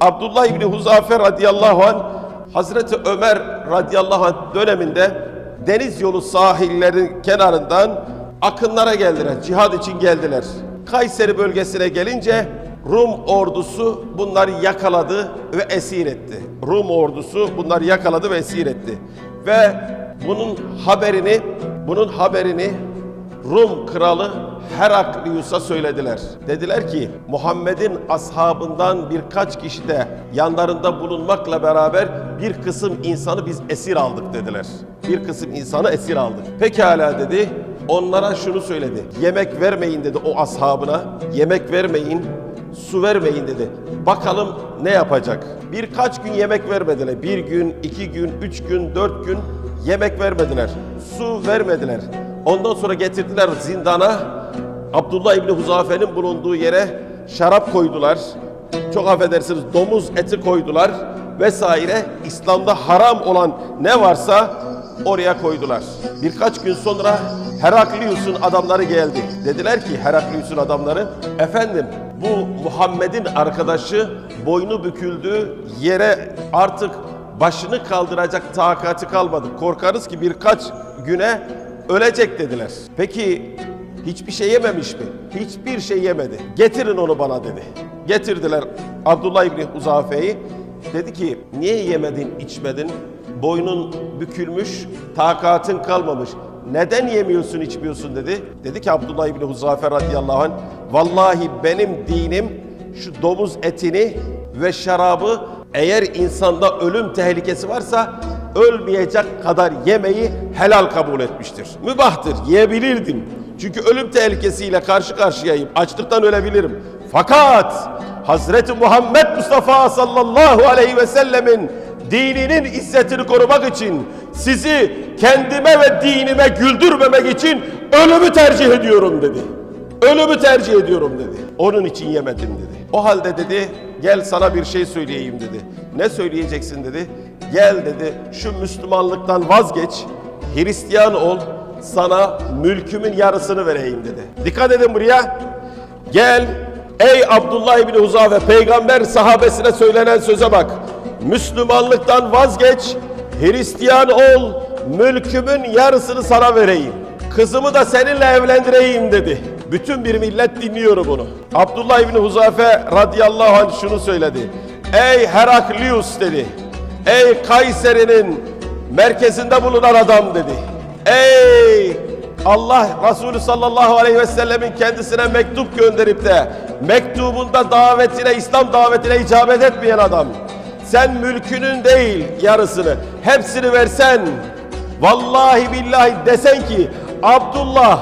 Abdullah İbni Huzafe radıyallahu anh Hazreti Ömer radıyallahu anh döneminde deniz yolu sahillerin kenarından akınlara geldiler. Cihad için geldiler. Kayseri bölgesine gelince Rum ordusu bunları yakaladı ve esir etti. Rum ordusu bunları yakaladı ve esir etti. Ve bunun haberini bunun haberini Rum kralı Heraklius'a söylediler. Dediler ki Muhammed'in ashabından birkaç kişi de yanlarında bulunmakla beraber bir kısım insanı biz esir aldık dediler. Bir kısım insanı esir aldık. Pekala dedi. Onlara şunu söyledi. Yemek vermeyin dedi o ashabına. Yemek vermeyin, su vermeyin dedi. Bakalım ne yapacak? Birkaç gün yemek vermediler. Bir gün, iki gün, üç gün, dört gün yemek vermediler. Su vermediler. Ondan sonra getirdiler zindana. Abdullah İbni Huzafe'nin bulunduğu yere şarap koydular. Çok affedersiniz domuz eti koydular vesaire. İslam'da haram olan ne varsa oraya koydular. Birkaç gün sonra Heraklius'un adamları geldi. Dediler ki Heraklius'un adamları, efendim bu Muhammed'in arkadaşı boynu büküldü yere artık başını kaldıracak takati kalmadı. Korkarız ki birkaç güne ölecek dediler. Peki hiçbir şey yememiş mi? Hiçbir şey yemedi. Getirin onu bana dedi. Getirdiler Abdullah İbni Huzafe'yi. Dedi ki niye yemedin içmedin? Boynun bükülmüş, takatın kalmamış. Neden yemiyorsun içmiyorsun dedi. Dedi ki Abdullah İbni Huzafe radıyallahu anh. Vallahi benim dinim şu domuz etini ve şarabı eğer insanda ölüm tehlikesi varsa ölmeyecek kadar yemeyi helal kabul etmiştir. Mübahtır, yiyebilirdim. Çünkü ölüm tehlikesiyle karşı karşıyayım. Açlıktan ölebilirim. Fakat Hazreti Muhammed Mustafa sallallahu aleyhi ve sellemin dininin izzetini korumak için sizi kendime ve dinime güldürmemek için ölümü tercih ediyorum dedi. Ölümü tercih ediyorum dedi. Onun için yemedim dedi. O halde dedi gel sana bir şey söyleyeyim dedi. Ne söyleyeceksin dedi. Gel dedi şu Müslümanlıktan vazgeç. Hristiyan ol. Sana mülkümün yarısını vereyim dedi. Dikkat edin buraya. Gel ey Abdullah İbni Huzafe peygamber sahabesine söylenen söze bak. Müslümanlıktan vazgeç. Hristiyan ol. Mülkümün yarısını sana vereyim. Kızımı da seninle evlendireyim dedi. Bütün bir millet dinliyor bunu. Abdullah İbni Huzafe radıyallahu anh şunu söyledi. Ey Heraklius dedi. Ey Kayseri'nin merkezinde bulunan adam dedi. Ey Allah Resulü sallallahu aleyhi ve sellemin kendisine mektup gönderip de mektubunda davetine, İslam davetine icabet etmeyen adam. Sen mülkünün değil yarısını, hepsini versen, vallahi billahi desen ki Abdullah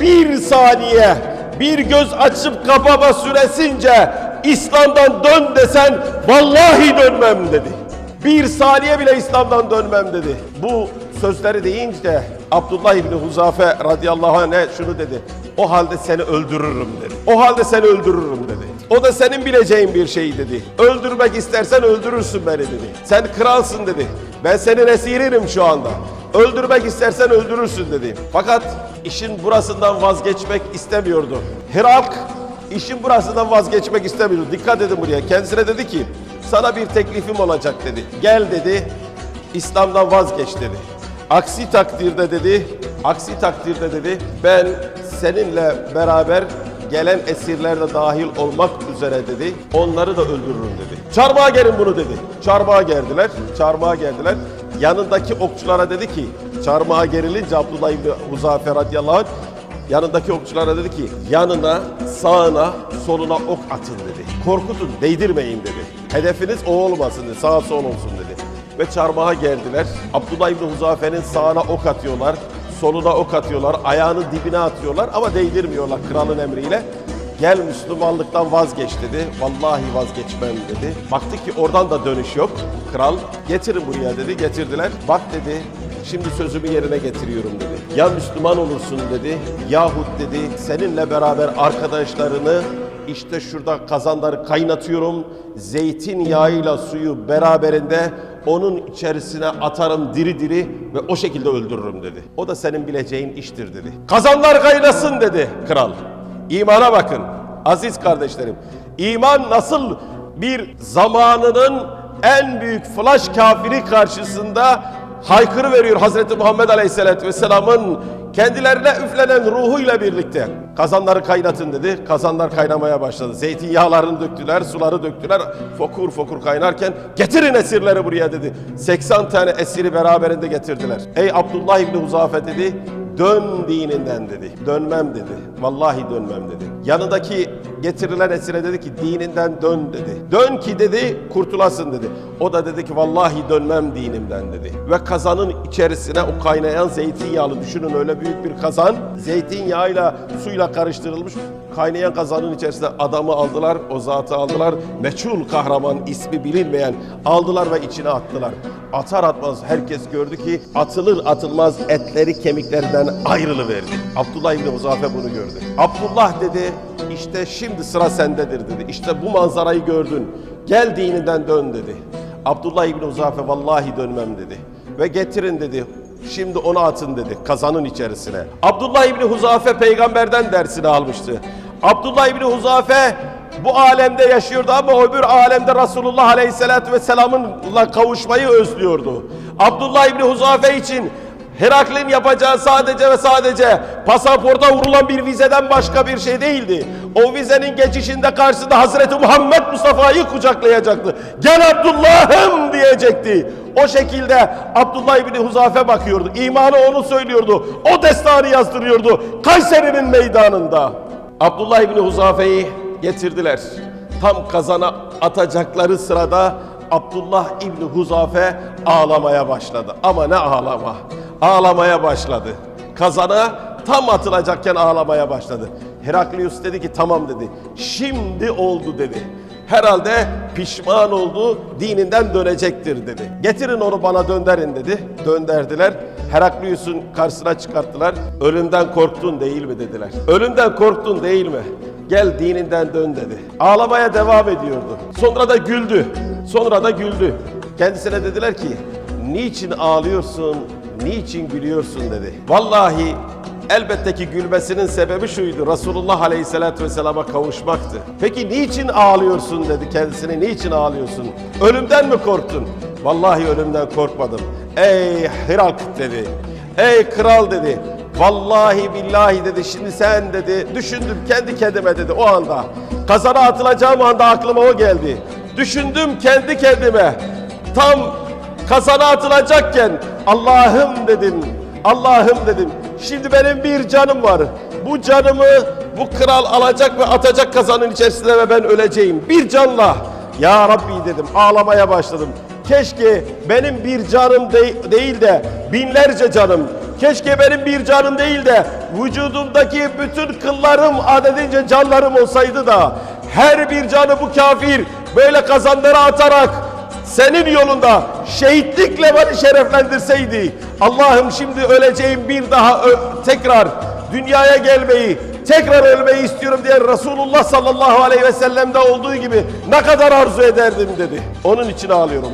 bir saniye bir göz açıp kapama süresince İslam'dan dön desen vallahi dönmem dedi. Bir saniye bile İslam'dan dönmem dedi. Bu sözleri deyince Abdullah İbni Huzafe radıyallahu anh şunu dedi. O halde seni öldürürüm dedi. O halde seni öldürürüm dedi. O da senin bileceğin bir şey dedi. Öldürmek istersen öldürürsün beni dedi. Sen kralsın dedi. Ben senin esirinim şu anda. Öldürmek istersen öldürürsün dedi. Fakat işin burasından vazgeçmek istemiyordu. Hirak işin burasından vazgeçmek istemiyordu. Dikkat edin buraya. Kendisine dedi ki sana bir teklifim olacak dedi. Gel dedi. İslam'dan vazgeç dedi. Aksi takdirde dedi, aksi takdirde dedi ben seninle beraber gelen esirler de dahil olmak üzere dedi. Onları da öldürürüm dedi. Çarmıha gerin bunu dedi. Çarmıha gerdiler. Çarmıha geldiler. Yanındaki okçulara dedi ki çarmıha gerilince Abdullah İbni Huzafe radıyallahu anh yanındaki okçulara dedi ki yanına, sağına, soluna ok atın dedi. Korkutun, değdirmeyin dedi. Hedefiniz o olmasın dedi. Sağa sol olsun dedi. Ve çarmıha geldiler. Abdullah İbni Huzafe'nin sağına ok atıyorlar. Soluna ok atıyorlar. Ayağının dibine atıyorlar ama değdirmiyorlar kralın emriyle. Gel Müslümanlıktan vazgeç dedi. Vallahi vazgeçmem dedi. Baktı ki oradan da dönüş yok. Kral getirin buraya dedi. Getirdiler. Bak dedi Şimdi sözümü yerine getiriyorum dedi. Ya Müslüman olursun dedi. Yahut dedi seninle beraber arkadaşlarını işte şurada kazanları kaynatıyorum. Zeytinyağıyla suyu beraberinde onun içerisine atarım diri diri ve o şekilde öldürürüm dedi. O da senin bileceğin iştir dedi. Kazanlar kaynasın dedi kral. İmana bakın aziz kardeşlerim. İman nasıl bir zamanının en büyük flash kafiri karşısında haykırı veriyor Hazreti Muhammed Aleyhisselatü Vesselam'ın kendilerine üflenen ruhuyla birlikte. Kazanları kaynatın dedi. Kazanlar kaynamaya başladı. Zeytinyağlarını döktüler, suları döktüler. Fokur fokur kaynarken getirin esirleri buraya dedi. 80 tane esiri beraberinde getirdiler. Ey Abdullah İbni Huzafe dedi. Dön dininden dedi. Dönmem dedi. Vallahi dönmem dedi. Yanındaki getirilen esire dedi ki dininden dön dedi. Dön ki dedi kurtulasın dedi. O da dedi ki vallahi dönmem dinimden dedi. Ve kazanın içerisine o kaynayan zeytinyağlı düşünün öyle büyük bir kazan. Zeytinyağıyla suyla karıştırılmış kaynayan kazanın içerisine adamı aldılar, o zatı aldılar. Meçhul kahraman ismi bilinmeyen aldılar ve içine attılar. Atar atmaz herkes gördü ki atılır atılmaz etleri kemiklerinden ayrılıverdi. Abdullah İbni Huzafe bunu gördü. Abdullah dedi işte şimdi sıra sendedir dedi. İşte bu manzarayı gördün. Gel dininden dön dedi. Abdullah İbni Huzafe vallahi dönmem dedi. Ve getirin dedi Şimdi onu atın dedi kazanın içerisine. Abdullah İbni Huzafe peygamberden dersini almıştı. Abdullah İbni Huzafe bu alemde yaşıyordu ama öbür alemde Resulullah Aleyhisselatü Vesselam'ınla kavuşmayı özlüyordu. Abdullah İbni Huzafe için Heraklin yapacağı sadece ve sadece pasaporta vurulan bir vizeden başka bir şey değildi. O vizenin geçişinde karşısında Hazreti Muhammed Mustafa'yı kucaklayacaktı. Gel Abdullah'ım diyecekti. O şekilde Abdullah İbni Huzafe bakıyordu. İmanı onu söylüyordu. O destanı yazdırıyordu. Kayseri'nin meydanında. Abdullah İbni Huzafe'yi getirdiler. Tam kazana atacakları sırada Abdullah İbni Huzafe ağlamaya başladı. Ama ne ağlama. Ağlamaya başladı. Kazana tam atılacakken ağlamaya başladı. Heraklius dedi ki tamam dedi. Şimdi oldu dedi. Herhalde pişman oldu, dininden dönecektir dedi. Getirin onu bana dönderin dedi. Dönderdiler. Heraklius'un karşısına çıkarttılar. Ölümden korktun değil mi dediler. Ölümden korktun değil mi? Gel dininden dön dedi. Ağlamaya devam ediyordu. Sonra da güldü. Sonra da güldü. Kendisine dediler ki niçin ağlıyorsun, niçin gülüyorsun dedi. Vallahi elbette ki gülmesinin sebebi şuydu. Resulullah Aleyhisselatü Vesselam'a kavuşmaktı. Peki niçin ağlıyorsun dedi kendisine. Niçin ağlıyorsun? Ölümden mi korktun? Vallahi ölümden korkmadım. Ey Hirak dedi. Ey kral dedi. Vallahi billahi dedi şimdi sen dedi düşündüm kendi kendime dedi o anda. Kazara atılacağım anda aklıma o geldi. Düşündüm kendi kendime. Tam kazana atılacakken Allah'ım dedim. Allah'ım dedim. Şimdi benim bir canım var. Bu canımı bu kral alacak ve atacak kazanın içerisine ve ben öleceğim. Bir canla. Ya Rabbi dedim ağlamaya başladım. Keşke benim bir canım de- değil de binlerce canım. Keşke benim bir canım değil de vücudumdaki bütün kıllarım adedince canlarım olsaydı da her bir canı bu kafir böyle kazanlara atarak senin yolunda şehitlikle beni şereflendirseydi Allah'ım şimdi öleceğim bir daha tekrar dünyaya gelmeyi tekrar ölmeyi istiyorum diye Resulullah sallallahu aleyhi ve sellem'de olduğu gibi ne kadar arzu ederdim dedi. Onun için ağlıyorum.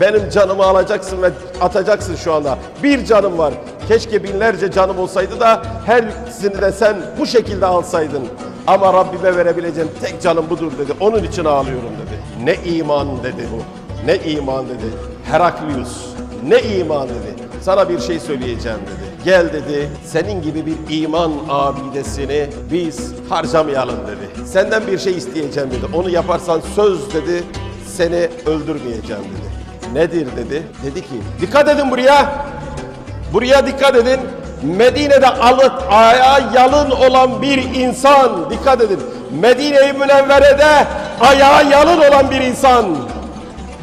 Benim canımı alacaksın ve atacaksın şu anda. Bir canım var. Keşke binlerce canım olsaydı da her ikisini de sen bu şekilde alsaydın. Ama Rabbime verebileceğim tek canım budur dedi. Onun için ağlıyorum dedi. Ne iman dedi bu. Ne iman dedi. Heraklius. Ne iman dedi. Sana bir şey söyleyeceğim dedi. Gel dedi. Senin gibi bir iman abidesini biz harcamayalım dedi. Senden bir şey isteyeceğim dedi. Onu yaparsan söz dedi. Seni öldürmeyeceğim dedi. Nedir dedi. Dedi ki dikkat edin buraya. Buraya dikkat edin. Medine'de alıp ayağı yalın olan bir insan. Dikkat edin. Medine-i Münevvere'de ayağı yalın olan bir insan.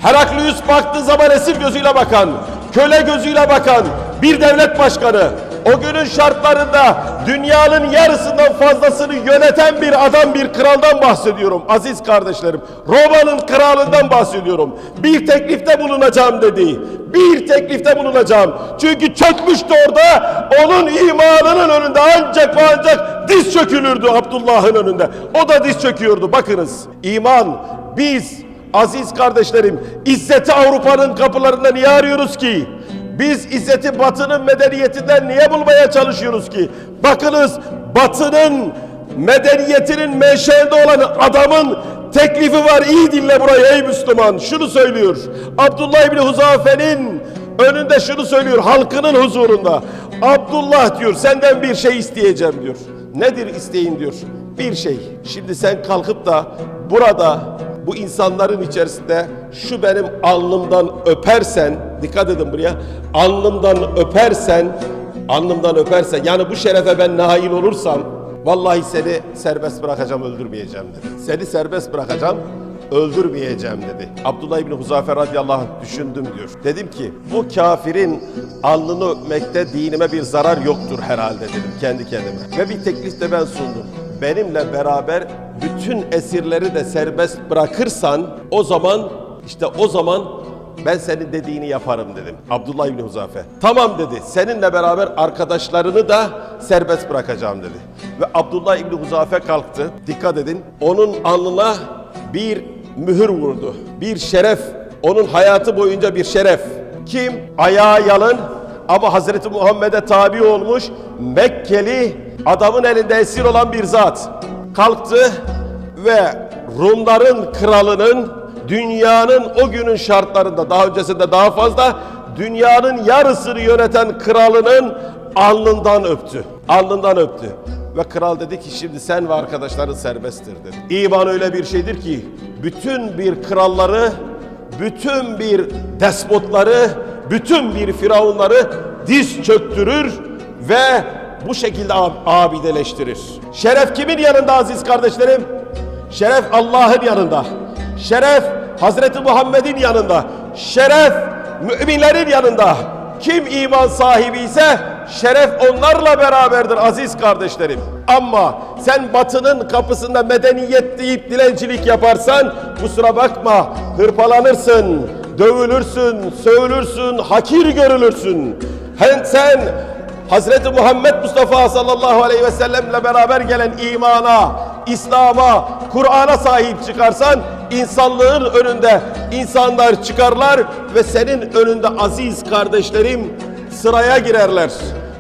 Heraklius baktığı zaman esir gözüyle bakan, köle gözüyle bakan bir devlet başkanı. O günün şartlarında dünyanın yarısından fazlasını yöneten bir adam, bir kraldan bahsediyorum aziz kardeşlerim. Roma'nın kralından bahsediyorum. Bir teklifte bulunacağım dedi. Bir teklifte bulunacağım. Çünkü çökmüştü orada. Onun imanının önünde ancak ve ancak diz çökülürdü Abdullah'ın önünde. O da diz çöküyordu. Bakınız iman biz Aziz kardeşlerim, izzeti Avrupa'nın kapılarında niye arıyoruz ki? Biz izzeti batının medeniyetinden niye bulmaya çalışıyoruz ki? Bakınız batının medeniyetinin menşeinde olan adamın teklifi var iyi dinle burayı ey Müslüman. Şunu söylüyor. Abdullah İbni Huzafe'nin önünde şunu söylüyor halkının huzurunda. Abdullah diyor senden bir şey isteyeceğim diyor. Nedir isteğin diyor. Bir şey. Şimdi sen kalkıp da burada bu insanların içerisinde şu benim alnımdan öpersen, dikkat edin buraya, alnımdan öpersen, alnımdan öpersen, yani bu şerefe ben nail olursam, vallahi seni serbest bırakacağım, öldürmeyeceğim dedi. Seni serbest bırakacağım, öldürmeyeceğim dedi. Abdullah İbni Huzafe radıyallahu anh düşündüm diyor. Dedim ki bu kafirin alnını öpmekte dinime bir zarar yoktur herhalde dedim kendi kendime. Ve bir teklif de ben sundum benimle beraber bütün esirleri de serbest bırakırsan o zaman işte o zaman ben senin dediğini yaparım dedim. Abdullah İbni Huzafe. Tamam dedi. Seninle beraber arkadaşlarını da serbest bırakacağım dedi. Ve Abdullah İbni Huzafe kalktı. Dikkat edin. Onun alnına bir mühür vurdu. Bir şeref. Onun hayatı boyunca bir şeref. Kim? Ayağı yalın ama Hazreti Muhammed'e tabi olmuş Mekkeli adamın elinde esir olan bir zat kalktı ve Rumların kralının dünyanın o günün şartlarında daha öncesinde daha fazla dünyanın yarısını yöneten kralının alnından öptü. Alnından öptü. Ve kral dedi ki şimdi sen ve arkadaşların serbesttir dedi. İman öyle bir şeydir ki bütün bir kralları, bütün bir despotları, bütün bir firavunları diz çöktürür ve bu şekilde ab- abideleştirir. Şeref kimin yanında aziz kardeşlerim? Şeref Allah'ın yanında. Şeref Hazreti Muhammed'in yanında. Şeref müminlerin yanında. Kim iman sahibi ise şeref onlarla beraberdir aziz kardeşlerim. Ama sen batının kapısında medeniyet deyip dilencilik yaparsan kusura bakma hırpalanırsın, dövülürsün, sövülürsün, hakir görülürsün. Hem sen Hazreti Muhammed Mustafa sallallahu aleyhi ve sellemle beraber gelen imana, İslam'a, Kur'an'a sahip çıkarsan insanlığın önünde insanlar çıkarlar ve senin önünde aziz kardeşlerim sıraya girerler.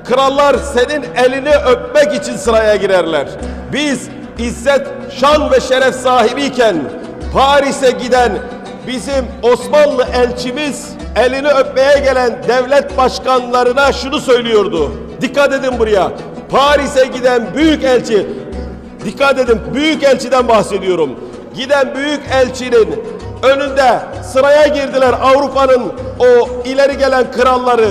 Krallar senin elini öpmek için sıraya girerler. Biz izzet, şan ve şeref sahibiyken Paris'e giden bizim Osmanlı elçimiz elini öpmeye gelen devlet başkanlarına şunu söylüyordu. Dikkat edin buraya. Paris'e giden büyük elçi, dikkat edin büyük elçiden bahsediyorum. Giden büyük elçinin önünde sıraya girdiler Avrupa'nın o ileri gelen kralları.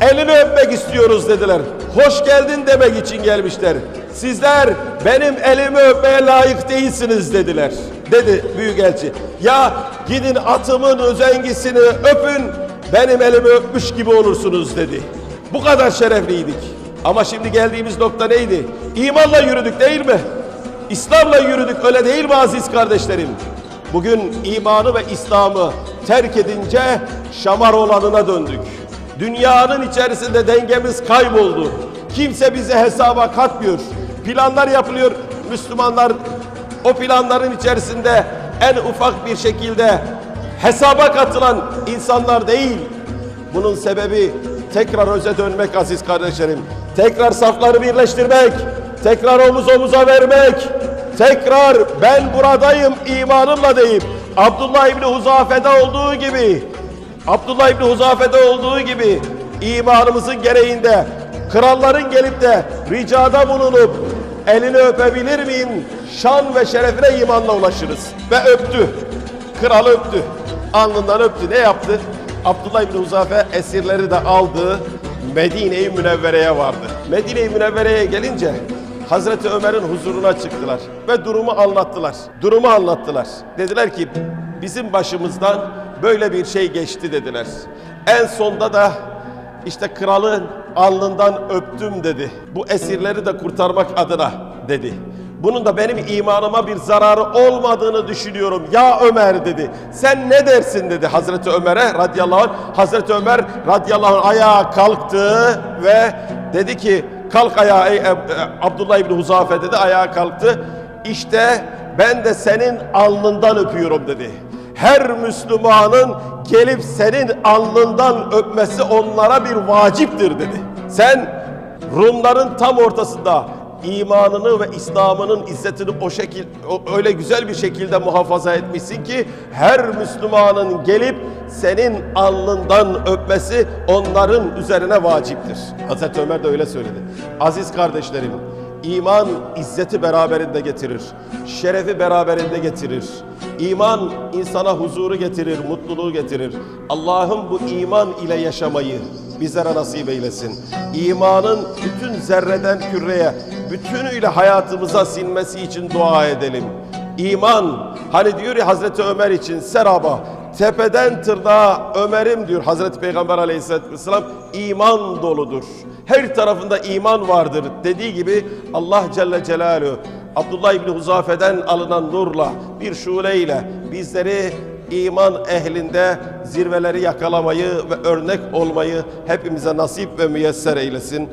Elini öpmek istiyoruz dediler. Hoş geldin demek için gelmişler. Sizler benim elimi öpmeye layık değilsiniz dediler. Dedi büyükelçi. Ya gidin atımın özengisini öpün benim elimi öpmüş gibi olursunuz dedi. Bu kadar şerefliydik. Ama şimdi geldiğimiz nokta neydi? İmanla yürüdük değil mi? İslam'la yürüdük öyle değil mi aziz kardeşlerim? Bugün imanı ve İslam'ı terk edince şamar olanına döndük. Dünyanın içerisinde dengemiz kayboldu. Kimse bize hesaba katmıyor. Planlar yapılıyor. Müslümanlar o planların içerisinde en ufak bir şekilde hesaba katılan insanlar değil. Bunun sebebi tekrar öze dönmek aziz kardeşlerim. Tekrar safları birleştirmek, tekrar omuz omuza vermek, tekrar ben buradayım imanımla deyip Abdullah İbni Huzafe'de olduğu gibi Abdullah İbni Huzafe'de olduğu gibi imanımızın gereğinde kralların gelip de ricada bulunup elini öpebilir miyim? Şan ve şerefine imanla ulaşırız. Ve öptü. Kral öptü. Alnından öptü. Ne yaptı? Abdullah İbni Huzafe esirleri de aldı. Medine-i Münevvere'ye vardı. Medine-i Münevvere'ye gelince Hazreti Ömer'in huzuruna çıktılar ve durumu anlattılar. Durumu anlattılar. Dediler ki bizim başımızdan böyle bir şey geçti dediler. En sonda da işte kralın alnından öptüm dedi. Bu esirleri de kurtarmak adına dedi. Bunun da benim imanıma bir zararı olmadığını düşünüyorum. Ya Ömer dedi. Sen ne dersin dedi Hazreti Ömer'e radıyallahu anh. Hazreti Ömer radıyallahu anh ayağa kalktı ve dedi ki kalk ayağa ey Eb- e, Abdullah İbni Huzafe dedi ayağa kalktı. İşte ben de senin alnından öpüyorum dedi. Her Müslümanın gelip senin alnından öpmesi onlara bir vaciptir dedi. Sen Rumların tam ortasında imanını ve İslam'ının izzetini o şekil o- öyle güzel bir şekilde muhafaza etmişsin ki her Müslümanın gelip senin alnından öpmesi onların üzerine vaciptir. Hazreti Ömer de öyle söyledi. Aziz kardeşlerim, iman izzeti beraberinde getirir. Şerefi beraberinde getirir. İman insana huzuru getirir, mutluluğu getirir. Allah'ım bu iman ile yaşamayı bizlere nasip eylesin. İmanın bütün zerreden küreye, bütünüyle hayatımıza sinmesi için dua edelim. İman, hani diyor ya Hazreti Ömer için seraba, tepeden tırnağa Ömer'im diyor Hazreti Peygamber aleyhisselatü vesselam, iman doludur. Her tarafında iman vardır dediği gibi Allah Celle Celaluhu Abdullah İbni Huzafe'den alınan nurla bir şuleyle bizleri iman ehlinde zirveleri yakalamayı ve örnek olmayı hepimize nasip ve müyesser eylesin.